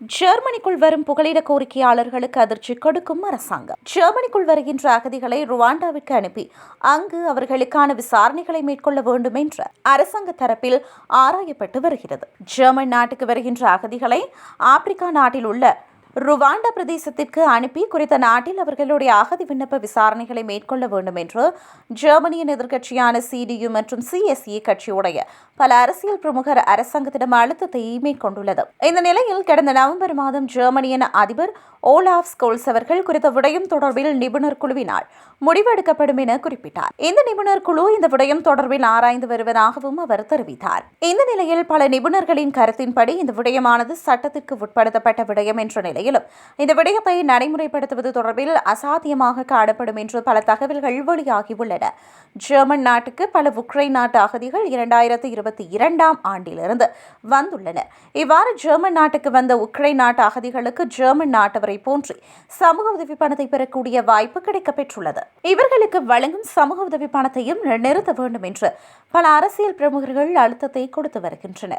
ஜெர்மனிக்குள் வரும் புகலிட கோரிக்கையாளர்களுக்கு அதிர்ச்சி கொடுக்கும் அரசாங்கம். ஜெர்மனிக்குள் வருகின்ற அகதிகளை ருவாண்டாவிற்கு அனுப்பி அங்கு அவர்களுக்கான விசாரணைகளை மேற்கொள்ள வேண்டும் என்ற அரசாங்க தரப்பில் ஆராயப்பட்டு வருகிறது. ஜெர்மன் நாட்டுக்கு வருகின்ற அகதிகளை ஆப்பிரிக்கா நாட்டில் உள்ள ருவாண்டா பிரதேசத்திற்கு அனுப்பி குறித்த நாட்டில் அவர்களுடைய அகதி விண்ணப்ப விசாரணைகளை மேற்கொள்ள வேண்டும் என்று ஜெர்மனியின் எதிர்க்கட்சியான சிடியு மற்றும் சிஎஸ்இ கட்சியுடைய பல அரசியல் பிரமுகர் அரசாங்கத்திடம் அழுத்தத்தை மேற்கொண்டுள்ளது. இந்த நிலையில் கடந்த நவம்பர் மாதம் ஜெர்மனியின் அதிபர் ஓலாஃப் ஸ்கோல்ஸ் அவர்கள் குறித்த விடயம் தொடர்பில் நிபுணர் குழுவினால் முடிவெடுக்கப்படும் என குறிப்பிட்டார். இந்த நிபுணர் குழு இந்த விடயம் தொடர்பில் ஆராய்ந்து வருவதாகவும் அவர் தெரிவித்தார். இந்த நிலையில் பல நிபுணர்களின் கருத்தின்படி இந்த விடயமானது சட்டத்திற்கு உட்படுத்தப்பட்ட விடயம் என்ற நிலையிலும் இந்த விடயத்தை நடைமுறைப்படுத்துவது தொடர்பில் அசாத்தியமாக காணப்படும் என்று பல தகவல்கள் வெளியாகியுள்ளன ஜெர்மன் நாட்டுக்கு பல உக்ரைன் நாட்டு அகதிகள் இரண்டாயிரத்தி இருபத்தி இரண்டாம் ஆண்டிலிருந்து வந்துள்ளனர். இவ்வாறு ஜெர்மன் நாட்டுக்கு வந்த உக்ரைன் நாட்டு அகதிகளுக்கு ஜெர்மன் நாட்டவரை போன்றி சமூக உதவி பணத்தை பெறக்கூடிய வாய்ப்பு கிடைக்கப்பெற்றுள்ளது. இவர்களுக்கு வழங்கும் சமூக உதவி பணத்தையும் நிறுத்த வேண்டும் என்று பல அரசியல் பிரமுகர்கள் அழுத்தத்தை கொடுத்து வருகின்றனர்.